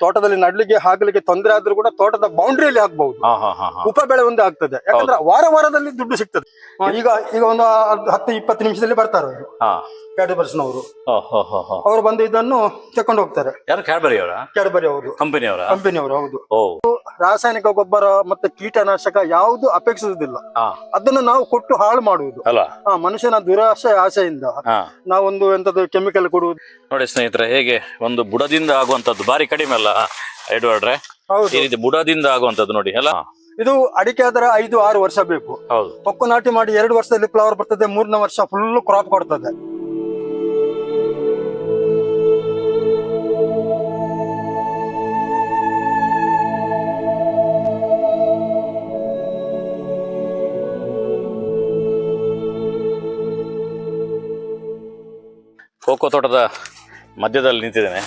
ತೋಟದಲ್ಲಿ ನಡ್ಲಿಕ್ಕೆ ಹಾಕ್ಲಿಕ್ಕೆ ತೊಂದರೆ ಆದ್ರೂ ಕೂಡ ತೋಟದ ಬೌಂಡ್ರಿಯಲ್ಲಿ ಹಾಕ್ಬಹುದು. ಹಾ ಹಾ ಹಾ ಹಾ. ಉಪ ಬೆಳೆ ಒಂದು ಆಗ್ತದೆ. ಯಾಕಂದ್ರೆ ವಾರ ವಾರದಲ್ಲಿ ದುಡ್ಡು ಸಿಗ್ತದೆ. ಈಗ ಈಗ ಒಂದು ಹತ್ತು- ಇಪ್ಪತ್ತು ನಿಮಿಷದಲ್ಲಿ ಬರ್ತಾರೆ ಅವರು. ಹಾ. ಕ್ಯಾಡಬರ್ಸ್ನವರು ಓ ಹೋ ಹೋ ಹೋ. ಅವರು ಬಂದು ಇದನ್ನು ತಕೊಂಡು ಹೋಗ್ತಾರೆ. ಯಾರು? ಕ್ಯಾಡ್ಬರಿ ಅವರ? ಕ್ಯಾಡಬರಿ ಅವರು. ಕಂಪನಿಯವರ ಕಂಪನಿಯವರು ಹೌದು. ಓ. ರಾಸಾಯನಿಕ ಗೊಬ್ಬರ ಮತ್ತೆ ಕೀಟನಾಶಕ ಯಾವುದು ಅಪೇಕ್ಷಿಸುವುದಿಲ್ಲ. ಅದನ್ನು ನಾವು ಕೊಟ್ಟು ಹಾಳು ಮಾಡುವುದು. ಆ, ಮನುಷ್ಯನ ದುರಾಶೆ ಆಸೆಯಿಂದ ನಾವೊಂದು ಎಂತದ್ದು ಕೆಮಿಕಲ್ ಕೊಡುವುದು. ನೋಡಿ ಸ್ನೇಹಿತರೆ ಹೇಗೆ ಒಂದು ಬುಡದಿಂದ ಆಗುವಂತದ್ದು ಬಾರಿ ಕಡಿಮೆ ಅಲ್ಲ ಎಡ್ವರ್ಡ್ರೆ? ಹೌದು. ಈ ರೀತಿ ಬುಡದಿಂದ ಆಗುವಂತದ್ದು ನೋಡಿ ಅಲ್ಲ? ಇದು ಅಡಿಕೆ ಆದ್ರೆ ಐದು ಆರು ವರ್ಷ ಬೇಕು. ಹೌದು. ಕೊಕ್ಕು ನಾಟಿ ಮಾಡಿ ಎರಡು ವರ್ಷದಲ್ಲಿ ಫ್ಲವರ್ ಬರ್ತದೆ ಮೂರನೇ ವರ್ಷ ಫುಲ್ ಕ್ರಾಪ್ ಕೊಡ್ತದೆ. ಕೋಕೋ ತೋಟದ ಮಧ್ಯದಲ್ಲಿ ನಿಂತಿದ್ದೇನೆ.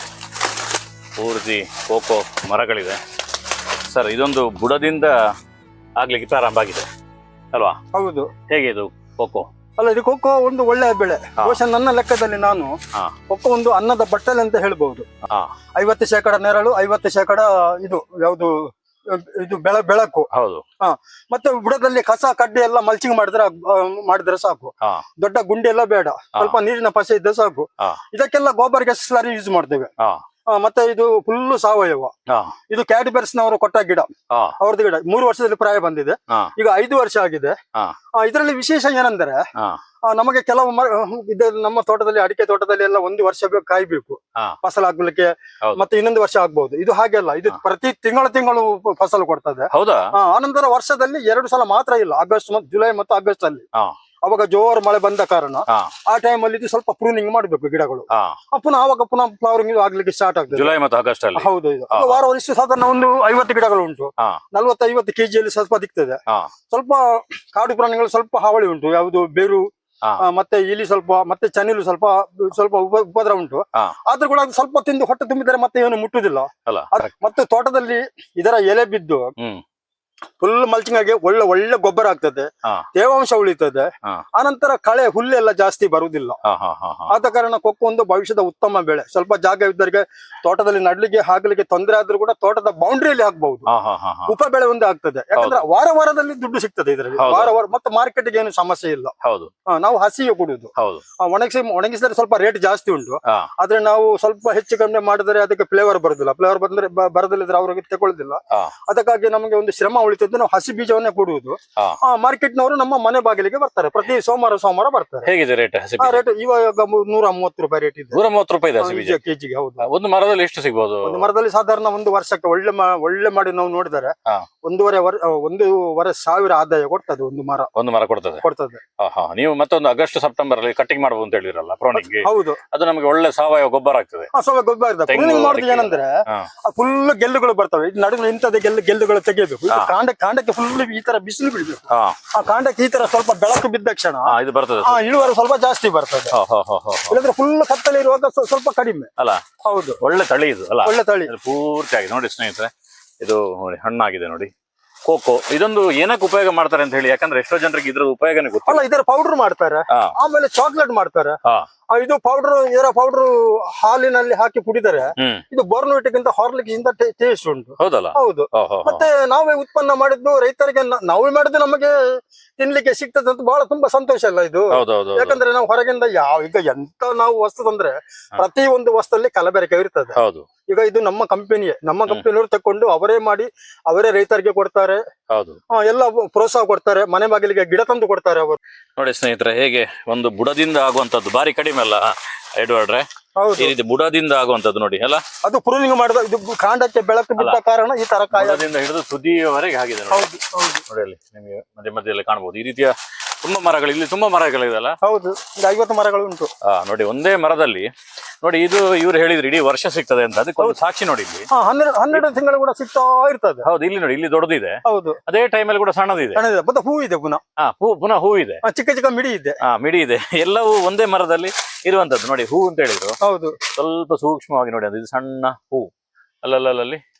ಪೂರ್ತಿ ಕೋಕೋ ಮರಗಳಿದೆ. ಸರ್ ಇದೊಂದು ಬುಡದಿಂದ ಆಗ್ಲಿಕ್ಕೆ ಪ್ರಾರಂಭ ಆಗಿದೆ. ಅಲ್ವಾ? ಹೌದು. ಹೇಗೆ ಇದು ಕೋಕೋ? ಅಲ್ಲ ಇದು ಕೋಕೋ ಒಂದು ಒಳ್ಳೆಯ ಬೆಳೆ. ಬಹುಶಃ ನನ್ನ ಲೆಕ್ಕದಲ್ಲಿ ನಾನು ಕೋಕೋ ಕೊಕ್ಕೋ ಒಂದು ಅನ್ನದ ಬಟ್ಟಲೆ ಅಂತ ಹೇಳ್ಬಹುದು. ಹಾ. ಐವತ್ತು ಶೇಕಡ ನೆರಳು ಐವತ್ತು ಶೇಕಡ ಇದು ಯಾವುದು ಇದು ಬೆಳ ಬೆಳಕು. ಹೌದು. ಮತ್ತೆ ಬುಡದಲ್ಲಿ ಕಸ ಕಡ್ಡಿ ಎಲ್ಲ ಮಲ್ಚಿಂಗ್ ಮಾಡಿದ್ರೆ ಆ, ಮಾಡಿದ್ರೆ ಸಾಕು. ಹಾ. ದೊಡ್ಡ ಗುಂಡಿ ಎಲ್ಲ ಬೇಡ. ಸ್ವಲ್ಪ ನೀರಿನ ಪಸೆ ಇದ್ದರೆ ಸಾಕು. ಹಾ. ಇದಕ್ಕೆಲ್ಲ ಗೊಬ್ಬರ ಗ್ಯಾಸ್ ಸ್ಲರಿ ಯೂಸ್ ಮಾಡ್ತೇವೆ. ಹಾ. ಆ, ಮತ್ತೆ ಇದು ಫುಲ್ ಸಾವಯವ. ಹಾ. ಇದು ಕ್ಯಾಡಿಬರ್ಸ್ ನವರು ಕೊಟ್ಟ ಗಿಡ. ಹಾ. ಅವ್ರದ್ದು ಗಿಡ. ಮೂರು ವರ್ಷದಲ್ಲಿ ಪ್ರಾಯ ಬಂದಿದೆ. ಹಾ. ಈಗ ಐದು ವರ್ಷ ಆಗಿದೆ. ಹಾ. ಆ, ಇದರಲ್ಲಿ ವಿಶೇಷ ಏನಂದ್ರೆ ಹಾ. ನಮಗೆ ಕೆಲವು ನಮ್ಮ ತೋಟದಲ್ಲಿ ಅಡಿಕೆ ತೋಟದಲ್ಲಿ ಎಲ್ಲ ಒಂದು ವರ್ಷ ಬೇಕು ಕಾಯ್ಬೇಕು. ಫಸಲ್ ಆಗ್ಲಿಕ್ಕೆ ಮತ್ತೆ ಇನ್ನೊಂದು ವರ್ಷ ಆಗ್ಬಹುದು ಇದು ಹಾಗೆಲ್ಲ ಇದು ಪ್ರತಿ ತಿಂಗಳು ತಿಂಗಳು ಫಸಲು ಕೊಡ್ತದೆ. ಆನಂತರ ವರ್ಷದಲ್ಲಿ ಎರಡು ಸಲ ಮಾತ್ರ ಇಲ್ಲ ಆಗಸ್ಟ್ ಮತ್ತು ಜುಲೈ ಮತ್ತು ಆಗಸ್ಟ್ ಅಲ್ಲಿ ಅವಾಗ ಜೋರು ಮಳೆ ಬಂದ ಕಾರಣ ಆ ಟೈಮ್ ಅಲ್ಲಿ ಇದು ಸ್ವಲ್ಪ ಪ್ರೂನಿಂಗ್ ಮಾಡಬೇಕು ಗಿಡಗಳು. ಪುನಃ ಅವಾಗ ಪುನಃ ಫ್ಲವರಿಂಗ್ ಆಗ್ಲಿಕ್ಕೆ ಸ್ಟಾರ್ಟ್ ಆಗ್ತದೆ. ಜುಲೈ ಮತ್ತು ಆಗಸ್ಟ್ ಅಲ್ಲಿ. ಹೌದು ಇದು. ವಾರ ವರ್ಷ ಸಾಧಾರಣ ಒಂದು ಐವತ್ತು ಗಿಡಗಳು ಉಂಟು ನಲ್ವತ್ತು ಐವತ್ತು ಕೆಜಿಯಲ್ಲಿ ಸ್ವಲ್ಪ ದಿಕ್ತದೆ ಸ್ವಲ್ಪ ಕಾಡು ಪ್ರಾಣಿಗಳು ಸ್ವಲ್ಪ ಹಾವಳಿ ಉಂಟು. ಯಾವುದು ಬೇರು ಮತ್ತೆ ಇಲಿ ಸ್ವಲ್ಪ ಮತ್ತೆ ಚನಿಲು ಸ್ವಲ್ಪ ಸ್ವಲ್ಪ ಉಪ- ಉಪದ್ರ ಉಂಟು. ಆದ್ರೂ ಕೂಡ ಅದು ಸ್ವಲ್ಪ ತಿಂದು ಹೊಟ್ಟೆ ತುಂಬಿದರೆ ಮತ್ತೆ ಏನು ಮುಟ್ಟುದಿಲ್ಲ ಅಲ್ಲ. ಮತ್ತೆ ತೋಟದಲ್ಲಿ ಇದರ ಎಲೆ ಬಿದ್ದು ಫುಲ್ ಮಲ್ಚಿಂಗ್ ಆಗಿ ಒಳ್ಳೆ ಒಳ್ಳೆ ಗೊಬ್ಬರ ಆಗ್ತದೆ. ತೇವಾಂಶ ಉಳಿತದೆ. ಆನಂತರ ಕಳೆ ಹುಲ್ಲೆಲ್ಲ ಜಾಸ್ತಿ ಬರುವುದಿಲ್ಲ. ಆದ ಕಾರಣ ಕೊಕ್ಕು ಒಂದು ಭವಿಷ್ಯದ ಉತ್ತಮ ಬೆಳೆ. ಸ್ವಲ್ಪ ಜಾಗ ಇದ್ದವರಿಗೆ ತೋಟದಲ್ಲಿ ನಡ್ಲಿಕ್ಕೆ ಹಾಕ್ಲಿಕ್ಕೆ ತೊಂದರೆ ಆದ್ರೂ ಕೂಡ ತೋಟದ ಬೌಂಡ್ರಿಯಲ್ಲಿ ಹಾಕಬಹುದು. ಉಪ ಬೆಳೆ ಒಂದು ಆಗ್ತದೆ. ಯಾಕಂದ್ರೆ ವಾರ ವಾರದಲ್ಲಿ ದುಡ್ಡು ಸಿಗ್ತದೆ ಇದರಲ್ಲಿ. ವಾರ ವಾರ ಮತ್ತೆ ಮಾರ್ಕೆಟ್ಗೆ ಏನು ಸಮಸ್ಯೆ ಇಲ್ಲ. ಹೌದು. ನಾವು ಹಸಿಗೆ ಹೌದು. ಆ, ಒಣಗಿಸಿ ಒಣಗಿಸಿದ್ರೆ ಸ್ವಲ್ಪ ರೇಟ್ ಜಾಸ್ತಿ ಉಂಟು. ಆದ್ರೆ ನಾವು ಸ್ವಲ್ಪ ಹೆಚ್ಚು ಕಮ್ಮಿ ಮಾಡಿದ್ರೆ ಅದಕ್ಕೆ ಫ್ಲೇವರ್ ಬರುದಿಲ್ಲ. ಫ್ಲೇವರ್ ಬಂದ್ರೆ ಬರದಿಲ್ಲ ಬರದಿಲ್ಲದ್ರೆ ಅವ್ರಿಗೆ ತಗೊಳ್ಳುದಿಲ್ಲ ಅದಕ್ಕಾಗಿ ನಮಗೆ ಒಂದು ಶ್ರಮ ಉಳಿತದ್ದು ನಾವು ಹಸಿ ಬೀಜವನ್ನೇ ಕೊಡುವುದು. ಮಾರ್ಕೆಟ್ ನವರು ನಮ್ಮ ಮನೆ ಬಾಗಿಲಿಗೆ ಬರ್ತಾರೆ. ಪ್ರತಿ ಸೋಮವಾರ ಸೋಮವಾರ ಬರ್ತಾರೆ. ಹೇಗಿದೆ ರೇಟ್ ಹಸಿ ರೇಟ್ ಇವಾಗ ನೂರ ಮೂವತ್ತು ರೂಪಾಯಿ ರೇಟ್ ಇದೆ. ನೂರ ಮೂವತ್ತು ರೂಪಾಯಿ ಇದೆ ಹಸಿ ಬೀಜ. ಕೆಜಿಗೆ ಹೌದು. ಒಂದು ಮರದಲ್ಲಿ ಎಷ್ಟು ಸಿಗಬಹುದು ಒಂದು ಮರದಲ್ಲಿ ಸಾಧಾರಣ ಒಂದು ವರ್ಷಕ್ಕೆ ಒಳ್ಳೆ ಒಳ್ಳೆ ಮಾಡಿ ನಾವು ನೋಡಿದರೆ ಒಂದೂವರೆ ವರ್ಷ ಒಂದೂವರೆ ಸಾವಿರ ಆದಾಯ ಕೊಡ್ತದೆ ಒಂದು ಮರ. ಒಂದು ಮರ ಕೊಡ್ತದೆ? ಕೊಡ್ತದೆ. ನೀವು ಮತ್ತೊಂದು ಆಗಸ್ಟ್ ಸೆಪ್ಟೆಂಬರ್ ಅಲ್ಲಿ ಕಟಿಂಗ್ ಮಾಡಬಹುದು ಅಂತ ಹೇಳಿರಲ್ಲ ಪ್ರೌನಿಂಗ್ ಹೌದು. ಅದು ನಮಗೆ ಒಳ್ಳೆ ಸಾವಯವ ಗೊಬ್ಬರ ಆಗ್ತದೆ. ಸಾವಯವ ಗೊಬ್ಬರ ಇರ್ತದೆ. ತೆಂಗು, Pruning ಮಾಡುದು ಅಡಿಕೆ. ಏನಂದ್ರೆ ಫುಲ್ ಗೆಲ್ಲುಗಳು ಬರ್ತವೆ. ನಡುವೆ ಇಂಥದ್ದು ಗೆಲ್ಲು ಗೆಲ್ಲುಗಳು ಹಾ. ಕಾಂಡ ಕಾಂಡಕ್ಕೆ ಫುಲ್ ಈ ತರ ಬಿಸಿಲು ಬಿಡ್ಬೇಕು. ಹಾ. ಆ ಕಾಂಡಕ್ಕೆ ಈ ತರ ಸ್ವಲ್ಪ ಬೆಳಕು ಬಿದ್ದ ಕ್ಷಣ ಹಾ ಇದು ಬರ್ತದೆ. ಆ ಇಳುವರಿ ಸ್ವಲ್ಪ ಜಾಸ್ತಿ ಬರ್ತದೆ. ಹಾ ಹಾ ಹಾ ಹಾ ಹಾ. ಇಲ್ಲಂದ್ರೆ ಫುಲ್ ಕತ್ತಲೆ ಇರುವಾಗ ಸ್ವ- ಸ್ವಲ್ಪ ಕಡಿಮೆ. ಅಲ್ಲ ಹೌದು. ಒಳ್ಳೆ ತಳಿ ಇದು ಅಲ್ಲ? ಒಳ್ಳೆ ತಳಿ. ಇದು ಪೂರ್ತಿ ಆಗಿದೆ ನೋಡಿ ಸ್ನೇಹಿತರೆ ಇದು ನೋಡಿ ಹಣ್ಣಾಗಿದೆ ನೋಡಿ. ಕೋಕೋ ಇದೊಂದು ಏನಕ್ಕೆ ಉಪಯೋಗ ಮಾಡ್ತಾರೆ ಅಂತ ಹೇಳಿ ಯಾಕಂದ್ರೆ ಎಷ್ಟೋ ಜನರಿಗೆ ಇದ್ರ ಉಪಯೋಗನೇ ಗೊತ್ತಿಲ್ಲ. ಅಲ್ಲ ಇದರ ಪೌಡರ್ ಮಾಡ್ತಾರೆ ಹಾ. ಆಮೇಲೆ ಚಾಕ್ಲೇಟ್ ಮಾಡ್ತಾರೆ. ಹಾ. ಆ, ಇದು ಪೌಡರ್ ಇದರ ಪೌಡರ್ ಹಾಲಿನಲ್ಲಿ ಹಾಕಿ ಕುಡಿದರೆ ಹ್ಮ್. ಇದು ಬೋರ್ನ್ವಿಟಿಗಿಂತ ಹಾರ್ಲಿಕ್ಸ್ ಇಂತ ಟೇಸ್ಟ್ ಉಂಟು. ಹೌದಲ್ಲ? ಹೌದು. ಮತ್ತೆ ನಾವೇ ಉತ್ಪನ್ನ ಮಾಡಿದ್ದು ರೈತರಿಗೆ ನ- ನಾವೇ ಮಾಡಿದ್ದು ನಮಗೆ ತಿನ್ಲಿಕ್ಕೆ ಸಿಗ್ತದೆ ಅಂತ ಬಹಳ ತುಂಬಾ ಸಂತೋಷ ಅಲ್ಲ ಇದು. ಯಾಕಂದ್ರೆ ನಾವು ಹೊರಗಿಂದ ಯಾವ ಈಗ ಎಂತ ನಾವು ವಸ್ತು ತಂದ್ರೆ ಪ್ರತಿ ಒಂದು ವಸ್ತುಲ್ಲಿ ಕಲಬೆರಕೆ ಇರ್ತದೆ. ಹೌದು. ಈಗ ಇದು ನಮ್ಮ ಕಂಪನಿಯೇ ನಮ್ಮ ಕಂಪನಿಯವರು ತಕೊಂಡು ಅವರೇ ಮಾಡಿ ಅವರೇ ರೈತರಿಗೆ ಕೊಡ್ತಾರೆ. ಹೌದು. ಎಲ್ಲ ಪ್ರೋತ್ಸಾಹ ಕೊಡ್ತಾರೆ. ಮನೆ ಬಾಗಿಲಿಗೆ ಗಿಡ ತಂದು ಕೊಡ್ತಾರೆ ಅವರು. ನೋಡಿ ಸ್ನೇಹಿತರೆ ಹೇಗೆ ಒಂದು ಬುಡದಿಂದ ಆಗುವಂತದ್ದು ಬಾರಿ ಕಡಿಮೆ ಅಲ್ಲ ಎಡ್ವರ್ಡ್ರೆ? ಹೌದು. ಈ ರೀತಿ ಬುಡದಿಂದ ಆಗುವಂತದ್ದು ನೋಡಿ ಅಲ್ಲ? ಅದು ಪ್ರೂನಿಂಗ್ ಮಾಡಿದ ಇದು ಕಾಂಡಕ್ಕೆ ಬೆಳಕು ಬಿಟ್ಟ ಕಾರಣ ಈ ತರ ಕಾಯದಿಂದ ಹಿಡಿದು ತುದಿಯವರೆಗೆ ಆಗಿದೆ ನೋಡಿ. ಹೌದು ನೋಡಿ ಅಲ್ಲಿ ನಿಮಗೆ ಮಧ್ಯ ಮಧ್ಯದಲ್ಲಿ ಕಾಣಬಹುದು ಈ ರೀತಿಯ ತುಂಬಾ ಮರಗಳು ಇಲ್ಲಿ ತುಂಬಾ ಮರಗಳಿದೆಲ್ಲ ಹೌದು ಐವತ್ತು ಮರಗಳು ಉಂಟು. ಹಾ ನೋಡಿ ಒಂದೇ ಮರದಲ್ಲಿ ನೋಡಿ ಇದು ಇವ್ರು ಹೇಳಿದ್ರು ಇಡೀ ವರ್ಷ ಸಿಗ್ತದೆ ಅಂತ. ಅದಕ್ಕೆ ಒಂದು ಸಾಕ್ಷಿ ನೋಡಿ ಇಲ್ಲಿ ಹಾ ಹನ್ನೆರಡು ಹನ್ನೆರಡು ತಿಂಗಳು ಕೂಡ ಸಿಗ್ತಾ ಇರ್ತದೆ. ಹೌದು ಇಲ್ಲಿ ನೋಡಿ ಇಲ್ಲಿ ದೊಡ್ಡದಿದೆ. ಹೌದು. ಅದೇ ಟೈಮಲ್ಲಿ ಕೂಡ ಸಣ್ಣದಿದೆ. ಸಣ್ಣದಿದೆ. ಮತ್ತೆ ಹೂ ಇದೆ ಪುನಃ. ಹಾ ಹೂ ಪುನಃ ಹೂ ಇದೆ. ಚಿಕ್ಕ ಚಿಕ್ಕ ಮಿಡಿ ಇದೆ. ಹಾ ಮಿಡಿ ಇದೆ. ಎಲ್ಲವೂ ಒಂದೇ ಮರದಲ್ಲಿ ಇರುವಂತದ್ದು. ನೋಡಿ ಹೂ ಅಂತ ಹೇಳಿದ್ರು. ಹೌದು. ಸ್ವಲ್ಪ ಸೂಕ್ಷ್ಮವಾಗಿ ನೋಡಿ ಅದು ಇದು ಸಣ್ಣ ಹೂ. ಅಲ್ಲಲ್ಲಲ್ಲಿ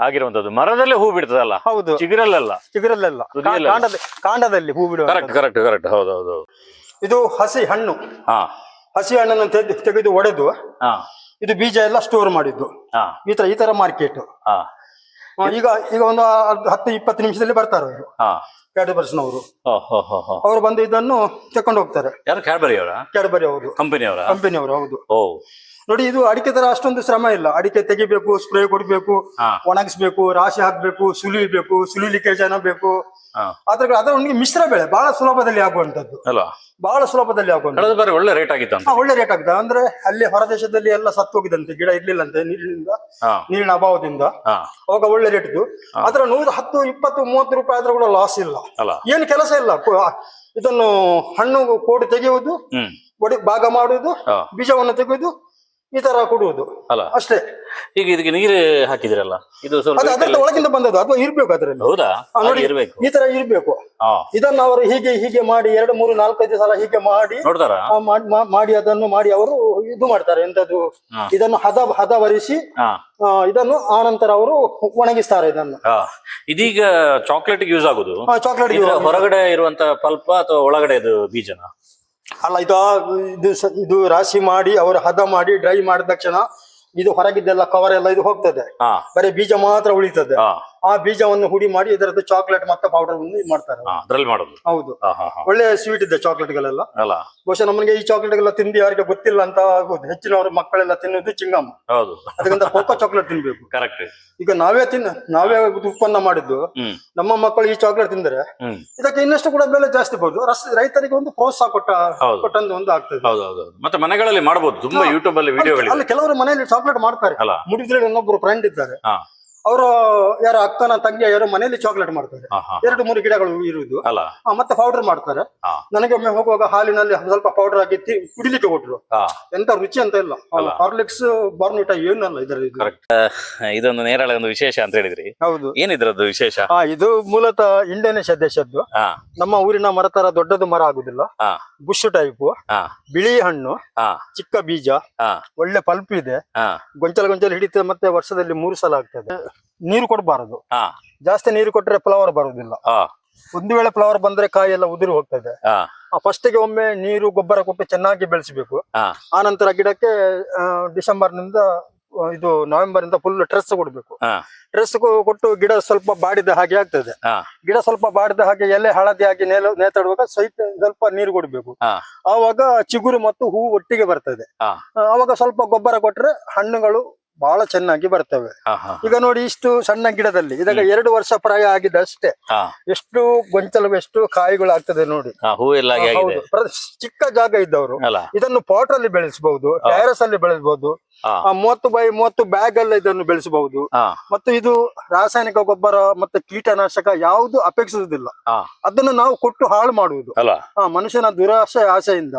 ಆಗಿರುವಂತದ್ದು. ಮರದಲ್ಲೇ ಹೂ ಬಿಡ್ತದಲ್ಲ? ಹೌದು. ಚಿಗಿರಲ್ಲ ಚಿಗುರಲ್ಲೆಲ್ಲ. ಕಾ- ತುದಿಯಲ್ಲೆಲ್ಲ. ಕಾಂಡದ ಕಾಂಡದಲ್ಲಿ ಹೂ ಬಿಡುವ ಕರೆಕ್ಟ್ ಕರೆಕ್ಟ್ ಕರೆಕ್ಟ್ ಹೌದು ಹೌದು. ಇದು ಹಸಿ ಹಣ್ಣು. ಹಾ. ಹಸಿ ಹಣ್ಣನ್ನು ತೆಗೆದು ತೆಗೆದು ಒಡೆದು ಹಾ. ಇದು ಬೀಜ ಎಲ್ಲ ಸ್ಟೋರ್ ಮಾಡಿದ್ದು. ಹಾ. ಈ ತರ ಈ ತರ ಮಾರ್ಕೆಟ್ ಹಾ. ಈಗ ಈಗ ಒಂದು ಅರ್ಧ- ಹತ್ತು ಇಪ್ಪತ್ತು ನಿಮಿಷದಲ್ಲಿ ಬರ್ತಾರೆ ಅವರು. ಹಾ. ಕ್ಯಾಡಬರ್ಸ್ನವರು ಓ ಹೋ ಹೋ ಹೋ. ಅವರು ಬಂದು ಇದನ್ನು ತಕೊಂಡು ಹೋಗ್ತಾರೆ. ಯಾರು ಕ್ಯಾಡ್ಬರಿ ಅವರ? ಕಂಪನಿ ಅವರು. ಕಂಪನಿಯವರ ಕಂಪನಿಯವರು ಹೌದು. ಓ. ನೋಡಿ ಇದು ಅಡಿಕೆ ತರ ಅಷ್ಟೊಂದು ಶ್ರಮ ಇಲ್ಲ. ಅಡಿಕೆ ತೆಗಿಬೇಕು ಸ್ಪ್ರೇ ಕೊಡ್ಬೇಕು ಒಣಗಿಸ್ಬೇಕು ರಾಶಿ ಹಾಕ್ಬೇಕು ಸುಲಿಬೇಕು ಸುಲಿಲಿಕ್ಕೆ ಜನ ಬೇಕು. ಅದ್ರ ಅದರ ಒಂದು ಮಿಶ್ರ ಬೆಳೆ ಬಹಳ ಸುಲಭದಲ್ಲಿ ಆಗುವಂತದ್ದು ಅಲ್ವಾ ಬಹಳ ಸುಲಭದಲ್ಲಿ ಆಗುವಂತದ್ದು ಬಾರಿ ಒಳ್ಳೆ ರೇಟ್ ಆಗಿತ್ತು ಒಳ್ಳೆ ರೇಟ್ ಆಗಿದೆ ಅಂದ್ರೆ ಅಲ್ಲಿ ಹೊರದೇಶದಲ್ಲಿ ಎಲ್ಲ ಸತ್ತು ಹೋಗಿದಂತೆ ಗಿಡ ಇರ್ಲಿಲ್ಲಂತೆ ನೀರಿನಿಂದ ನೀರಿನ ಅಭಾವದಿಂದ. ಅವಾಗ ಒಳ್ಳೆ ರೇಟ್ ಇದ್ದು ಅದ್ರ ನೂರ ಹತ್ತು ಇಪ್ಪತ್ತು ಮೂವತ್ತು ರೂಪಾಯಿ ಆದ್ರೂ ಕೂಡ ಲಾಸ್ ಇಲ್ಲ. ಏನು ಕೆಲಸ ಇಲ್ಲ. ಇದನ್ನು ಹಣ್ಣು ಕೋಡಿ ತೆಗೆಯುವುದು ಭಾಗ ಮಾಡುವುದು ಬೀಜವನ್ನು ತೆಗೆಯುವುದು ಈ ತರ ಕೊಡುವುದು. ಅಲ್ಲ. ಅಷ್ಟೇ. ಈಗ ಇದಕ್ಕೆ ನೀರು ಹಾಕಿದಿರಲ್ಲ? ಇದು ಅದು ಸ್ವಲ್ಪ ಅದರಿಂದ ಒಳಗಿಂದ ಬಂದದ್ದು ಅಥವಾ ಇರ್ಬೇಕು ಅದರಲ್ಲಿ. ಹೌದಾ? ಹಾಗೆ ನೋಡಿ. ಇರ್ಬೇಕು. ಈ ತರ ಇರ್ಬೇಕು. ಇದನ್ನ ಇದನ್ನು ಅವರು ಹೀಗೆ ಹೀಗೆ ಮಾಡಿ ಎರಡು ಮೂರು ನಾಲ್ಕೈದು ಸಲ ಹೀಗೆ ಮಾಡಿ ನೋಡ್ತಾರಾ? ಆ, ಮಾಡ್- ಮಾ- ಮಾಡಿ ಅದನ್ನು ಮಾಡಿ ಅವರು ಇದು ಮಾಡ್ತಾರೆ ಎಂತದ್ದು ಹಾ. ಇದನ್ನು ಹದ ಹದವರಿಸಿ ಹಾ ಆ, ಇದನ್ನು ಆನಂತರ ಅವರು ಒಣಗಿಸ್ತಾರೆ ಇದನ್ನು. ಹಾ ಇದೀಗ ಚಾಕ್ಲೇಟ್ ಯೂಸ್ ಆಗುದು. ಚಾಕ್ಲೇಟ್ ಇದ್ರ ಹೊರಗಡೆ ಇರುವಂತ ಪಲ್ಪ ಅಥವಾ ಒಳಗಡೆ ಇದು ಬೀಜನ? ಅಲ್ಲ ಇದು ಇದು ಇದು ರಾಶಿ ಮಾಡಿ ಅವರು ಹದ ಮಾಡಿ ಡ್ರೈ ಮಾಡಿದ ತಕ್ಷಣ ಇದು ಹೊರಗಿದ್ದೆಲ್ಲ ಕವರ್ ಎಲ್ಲ ಇದು ಹೋಗ್ತದೆ. ಬರೀ ಬೀಜ ಮಾತ್ರ ಉಳಿತದೆ. ಆ ಬೀಜವನ್ನು ಹುಡಿ ಮಾಡಿ ಇದರದ್ದು ಚಾಕ್ಲೇಟ್ ಮತ್ತೆ ಪೌಡರ್ ಒಂದು ಮಾಡ್ತಾರೆ. ಅದ್ರಲ್ಲಿ ಮಾಡೋದು. ಹೌದು. ಒಳ್ಳೆ ಸ್ವೀಟ್ ಇದೆ ಚಾಕ್ಲೇಟ್ ಗಳೆಲ್ಲ. ಅಲ್ಲ. ಬಹುಶಃ ನಮಗೆ ಈ ಚಾಕ್ಲೇಟ್ ಎಲ್ಲ ತಿಂದು ಯಾರಿಗೆ ಗೊತ್ತಿಲ್ಲ ಅಂತ ಹೆಚ್ಚಿನವರು ಮಕ್ಕಳೆಲ್ಲ ತಿನ್ನೋದು ಚಿಂಗಮ್ಮ. ಹೌದು. ಅದಕ್ಕಿಂತ ಕೋಕೋ ಚಾಕ್ಲೇಟ್ ತಿನ್ಬೇಕು. ಕರೆಕ್ಟ್ ಈಗ ನಾವೇ ತಿನ್ನ ನಾವೇ ಉತ್ಪನ್ನ ಮಾಡಿದ್ದು. ನಮ್ಮ ಮಕ್ಕಳು ಈ ಚಾಕ್ಲೇಟ್ ತಿಂದ್ರೆ ಇದಕ್ಕೆ ಇನ್ನಷ್ಟು ಕೂಡ ಬೆಲೆ ಜಾಸ್ತಿ ಬಹುದು ರೈತರಿಗೆ ಒಂದು ಪ್ರೋತ್ಸಾಹ ಕೊಟ್ಟ ಕೊಟ್ಟಂದು ಕೊಟ್ಟಂತ ಒಂದು ಆಗ್ತದೆ. ಹೌದು. ಮತ್ತೆ ಮನೆಗಳಲ್ಲಿ ಮಾಡಬಹುದು ತುಂಬಾ ಯೂಟ್ಯೂಬ್ ಅಲ್ಲಿ ಅಲ್ಲಿ ಕೆಲವರು ಮನೆಯಲ್ಲಿ ಚಾಕ್ಲೇಟ್ ಮಾಡ್ತಾರೆ. ಅಲ್ಲ. ಮುಡಿದ್ರೆ ಇನ್ನೊಬ್ರು ಫ್ರೆಂಡ್ ಇದ್ದಾರೆ. ಅವರು ಯಾರು ಅಕ್ಕನ ತಂಗಿ ಯಾರು ಮನೆಯಲ್ಲಿ ಚಾಕ್ಲೇಟ್ ಮಾಡ್ತಾರೆ. ಎರಡು ಮೂರು ಗಿಡಗಳು ಇರುವುದು. ಅಲ್ಲ. ಮತ್ತೆ ಪೌಡರ್ ಮಾಡ್ತಾರೆ. ನನಗೆ ಒಮ್ಮೆ ಹೋಗುವಾಗ ಹಾಲಿನಲ್ಲಿ ಸ್ವಲ್ಪ ಪೌಡರ್ ಹಾಕಿ ಕುಡಿಲಿಕ್ಕೆ ಕೊಟ್ರು. ಎಂತ ರುಚಿ ಅಂತ ಇಲ್ಲ. ಹಾರ್ಲಿಕ್ಸ್ ಬಾರ್ನಿಟ ಏನಲ್ಲ ಇದರ ಇದೊಂದು ನೇರಳೆ ಒಂದು ವಿಶೇಷ ಅಂತ ಹೇಳಿದ್ರಿ. ಹೌದು. ಏನಿದ್ರದ್ದು ವಿಶೇಷ? ಹಾ ಇದು ಮೂಲತಃ ಇಂಡೋನೇಷ್ಯಾ ದೇಶದ್ದು ನಮ್ಮ ಊರಿನ ಮರ ತರ ದೊಡ್ಡದು ಮರ ಆಗುದಿಲ್ಲ. ಬುಷ್ ಟೈಪ್ ಬಿಳಿ ಹಣ್ಣು ಚಿಕ್ಕ ಬೀಜ ಒಳ್ಳೆ ಪಲ್ಪ್ ಇದೆ. ಗೊಂಚಲ ಗೊಂಚಲ ಹಿಡಿತ ಹಿಡಿತದೆ ಮತ್ತೆ ವರ್ಷದಲ್ಲಿ ಮೂರು ಸಲ ಆಗ್ತದೆ. ನೀರು ಕೊಡಬಾರದು. ಹಾ. ಜಾಸ್ತಿ ನೀರು ಕೊಟ್ಟರೆ ಫ್ಲವರ್ ಬರುವುದಿಲ್ಲ ಹಾ. ಒಂದು ವೇಳೆ ಫ್ಲವರ್ ಬಂದ್ರೆ ಕಾಯಿ ಎಲ್ಲ ಉದುರಿ ಹೋಗ್ತದೆ. ಹಾ. ಫಸ್ಟ್ಗೆ ಒಮ್ಮೆ ನೀರು ಗೊಬ್ಬರ ಕೊಟ್ಟು ಚೆನ್ನಾಗಿ ಬೆಳೆಸಬೇಕು. ಹಾ. ಆ ನಂತರ ಗಿಡಕ್ಕೆ ಆ, ಡಿಸೆಂಬರ್ನಿಂದ ಆ, ಇದು ನವೆಂಬರ್ ಇಂದ ಫುಲ್ ಟ್ರೆಸ್ ಕೊಡ್ಬೇಕು. ಹಾ. ಟ್ರೆಸ್ ಕೊಟ್ಟು ಗಿಡ ಸ್ವಲ್ಪ ಬಾಡಿದ ಹಾಗೆ ಆಗ್ತದೆ. ಹಾ. ಗಿಡ ಸ್ವಲ್ಪ ಬಾಡಿದ ಹಾಗೆ ಎಲೆ ಹಳದಿ ಆಗಿ ನೇಲ ನೇತಾಡುವಾಗ ಸ್ವಲ್ಪ ಸ್ವಲ್ಪ ನೀರು ಕೊಡಬೇಕು. ಹಾ. ಆವಾಗ ಚಿಗುರು ಮತ್ತು ಹೂವು ಒಟ್ಟಿಗೆ ಬರ್ತದೆ. ಹಾ. ಆ, ಆವಾಗ ಸ್ವಲ್ಪ ಗೊಬ್ಬರ ಕೊಟ್ರೆ ಹಣ್ಣುಗಳು ಬಹಳ ಚೆನ್ನಾಗಿ ಬರ್ತವೆ. ಈಗ ನೋಡಿ ಇಷ್ಟು ಸಣ್ಣ ಗಿಡದಲ್ಲಿ ಇದಾಗ ಎರಡು ವರ್ಷ ಪ್ರಾಯ ಆಗಿದೆ ಅಷ್ಟೇ. ಎಷ್ಟು ಗೊಂಚಲು ಎಷ್ಟು ಕಾಯಿಗಳು ಆಗ್ತದೆ ನೋಡಿ ಚಿಕ್ಕ ಜಾಗ ಇದ್ದವರು ಇದನ್ನು ಪಾಟ್ ಅಲ್ಲಿ ಬೆಳೆಸಬಹುದು ಟೈರಸ್ ಅಲ್ಲಿ ಬೆಳೆಸಬಹುದು ಮೂವತ್ತು ಬೈ ಮೂವತ್ತು ಬ್ಯಾಗ್ ಅಲ್ಲಿ ಇದನ್ನು ಬೆಳೆಸಬಹುದು ಮತ್ತು ಇದು ರಾಸಾಯನಿಕ ಗೊಬ್ಬರ ಮತ್ತೆ ಕೀಟನಾಶಕ ಯಾವುದು ಅಪೇಕ್ಷಿಸುವುದಿಲ್ಲ. ಅದನ್ನು ನಾವು ಕೊಟ್ಟು ಹಾಳು ಮಾಡುವುದು. ಮನುಷ್ಯನ ದುರಾಸೆ ಆಸೆಯಿಂದ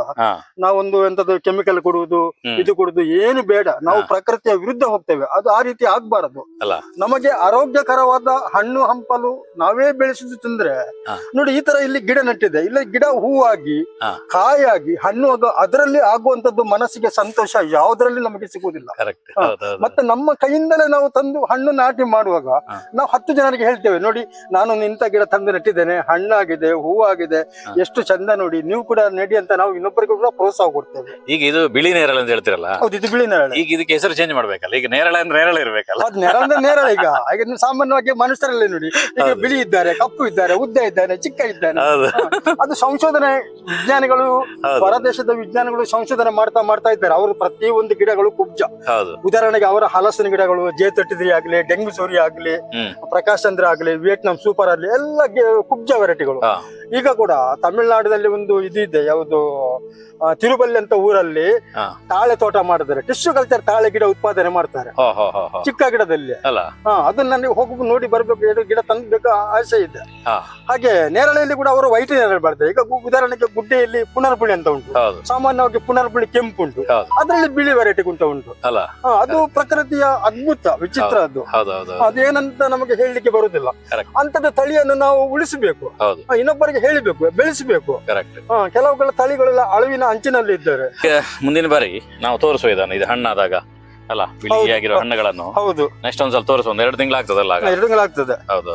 ನಾವೊಂದು ಎಂತದ್ದು ಕೆಮಿಕಲ್ ಕೊಡುವುದು ಇದು ಕೊಡುದು ಏನು ಬೇಡ. ನಾವು ಪ್ರಕೃತಿಯ ವಿರುದ್ಧ ಹೋಗ್ತೇವೆ. ಅದು ಆ ರೀತಿ ಆಗ್ಬಾರದು. ಅಲ್ಲ. ನಮಗೆ ಆರೋಗ್ಯಕರವಾದ ಹಣ್ಣು ಹಂಪಲು ನಾವೇ ಬೆಳೆಸಿದ್ದು ತಿಂದ್ರೆ ನೋಡಿ ಈ ತರ ಇಲ್ಲಿ ಗಿಡ ನೆಟ್ಟಿದೆ. ಇಲ್ಲಿ ಗಿಡ ಹೂವಾಗಿ ಕಾಯಾಗಿ ಹಣ್ಣು ಅದು ಅದರಲ್ಲಿ ಆಗುವಂತದ್ದು ಮನಸ್ಸಿಗೆ ಸಂತೋಷ ಯಾವ್ದ್ರಲ್ಲಿ ನಮಗೆ ಸಿಗುವುದಿಲ್ಲ. ಮತ್ತೆ ನಮ್ಮ ಕೈಯಿಂದಲೇ ನಾವು ತಂದು ಹಣ್ಣು ನಾಟಿ ಮಾಡುವಾಗ. ನಾವು ಹತ್ತು ಜನರಿಗೆ ಹೇಳ್ತೇವೆ ನೋಡಿ ನಾನು ನಿಂತ ಗಿಡ ತಂದು ನೆಟ್ಟಿದ್ದೇನೆ ಹಣ್ಣಾಗಿದೆ ಹೂವಾಗಿದೆ ಎಷ್ಟು ಚಂದ ನೋಡಿ ನೀವು ಕೂಡ ನೆಡಿ ಅಂತ ನಾವು ಇನ್ನೊಬ್ಬರಿಗೂ ಕೂಡ ಪ್ರೋತ್ಸಾಹ ಕೊಡ್ತೇವೆ. ಈಗ ಇದು ಬಿಳಿ ನೇರಳೆ ಅಂತ ಹೇಳ್ತಿರಲ್ಲ? ಹೌದು ಇದು ಬಿಳಿ ನೇರಳೆ. ಈಗ ಇದಕ್ಕೆ ಹೆಸರು ಚೇಂಜ್ ಮಾಡ್ಬೇಕಲ್ಲ? ಈಗ ನೇರಳೆ ಅಂದ್ರೆ ನೇರಳೆ ಇರ್ಬೇಕಲ್ಲ. ಅದು ಅಂದ್ರೆ ನೇರಳೆ ಈಗ. ಈಗ ನೀವು ಸಾಮಾನ್ಯವಾಗಿ ಮನುಷ್ಯರಲ್ಲೇ ನೋಡಿ. ಈಗ ಬಿಳಿ ಇದ್ದಾರೆ ಕಪ್ಪು ಇದ್ದಾರೆ ಉದ್ದ ಇದ್ದಾರೆ ಚಿಕ್ಕ ಇದ್ದಾನೆ ಹೌದು. ಅದು ಸಂಶೋಧನೆ ವಿಜ್ಞಾನಿಗಳು. ಹೊರದೇಶದ ವಿಜ್ಞಾನಿಗಳು ಸಂಶೋಧನೆ ಮಾಡ್ತಾ ಮಾಡ್ತಾ ಇದ್ದಾರೆ. ಅವರು ಪ್ರತಿ ಒಂದು ಗಿಡಗಳು ಕುಬ್ಜ. ಹೌದು. ಉದಾಹರಣೆಗೆ ಅವರ ಹಲಸಿನ ಗಿಡಗಳು ಜೇ ತಟ್ಟಿದ್ರಿ ಆಗ್ಲಿ ಡೆಂಗು ಸೂರಿ ಆಗ್ಲಿ ಪ್ರಕಾಶ್ ಚಂದ್ರ ಆಗ್ಲಿ ವಿಯೆಟ್ನಾಂ ಸೂಪರ್ ಆಗ್ಲಿ ಎಲ್ಲ ಗೆ- ಕುಬ್ಜ ವೆರೈಟಿಗಳು ಈಗ ಕೂಡ ತಮಿಳುನಾಡಿನಲ್ಲಿ ಒಂದು ಇದಿದೆ ಇದೆ ಯಾವುದು ತಿರುಬಲ್ಲಿ ಅಂತ ಊರಲ್ಲಿ ತಾಳೆ ತೋಟ ಮಾಡಿದ್ದಾರೆ. ಟಿಶ್ಯೂ ಕಲ್ಚರ್ ತಾಳೆ ಗಿಡ ಉತ್ಪಾದನೆ ಮಾಡ್ತಾರೆ. ಚಿಕ್ಕ ಗಿಡದಲ್ಲಿ. ಹಾ ಅದನ್ನ ನನಗೆ ಹೋಗಿ ನೋಡಿ ಬರ್ಬೇಕು ಎರಡು ಗಿಡ ತಂದ್ಬೇಕು ಆಸೆ ಇದೆ. ಹಾಗೆ ನೇರಳೆಯಲ್ಲಿ ಕೂಡ ಅವರು ವೈಟ್ ನೇರಳೆ ಮಾಡ್ತಾರೆ ಈಗ ಉದಾಹರಣೆಗೆ ಗುಡ್ಡೆಯಲ್ಲಿ ಪುನರ್ಬುಳಿ ಅಂತ ಉಂಟು. ಸಾಮಾನ್ಯವಾಗಿ ಪುನರ್ಬುಳಿ ಕೆಂಪು ಉಂಟು. ಅದರಲ್ಲಿ ಬಿಳಿ ವೆರೈಟಿ ಕುಂಟ ಉಂಟು. ಅಲ್ಲ. ಅದು ಪ್ರಕೃತಿಯ ಅದ್ಭುತ ವಿಚಿತ್ರ ಅದು. ಅದೇನಂತ ನಮಗೆ ಹೇಳಲಿಕ್ಕೆ ಬರುದಿಲ್ಲ. ಅಂತದ ತಳಿಯನ್ನು ನಾವು ಉಳಿಸಬೇಕು. ಹೌದು. ಹಾ, ಹೇಳಬೇಕು ಬೆಳೆಸಬೇಕು. ಕರೆಕ್ಟ್ ಕೆಲವುಗಳ ತಳಿಗಳೆಲ್ಲ ಅಳುವಿನ ಅಂಚಿನಲ್ಲಿ ಇದ್ದಾರೆ. ಮುಂದಿನ ಬಾರಿ ನಾವು ತೋರಿಸುವ ಇದನ್ನು ಇದು ಹಣ್ಣಾದಾಗ ಅಲ್ಲ ಬಿಳಿಯಾಗಿರೋ ಹಣ್ಣುಗಳನ್ನು. ಹೌದು. ನೆಕ್ಸ್ಟ್ ಒಂದ್ಸಲ ತೋರಿಸುವ ಒಂದ್ ಎರಡು ತಿಂಗಳು ಆಗ್ತದಲ್ಲ ಆಗ? ಎರಡು ತಿಂಗಳಾಗ್ತದೆ. ಹೌದು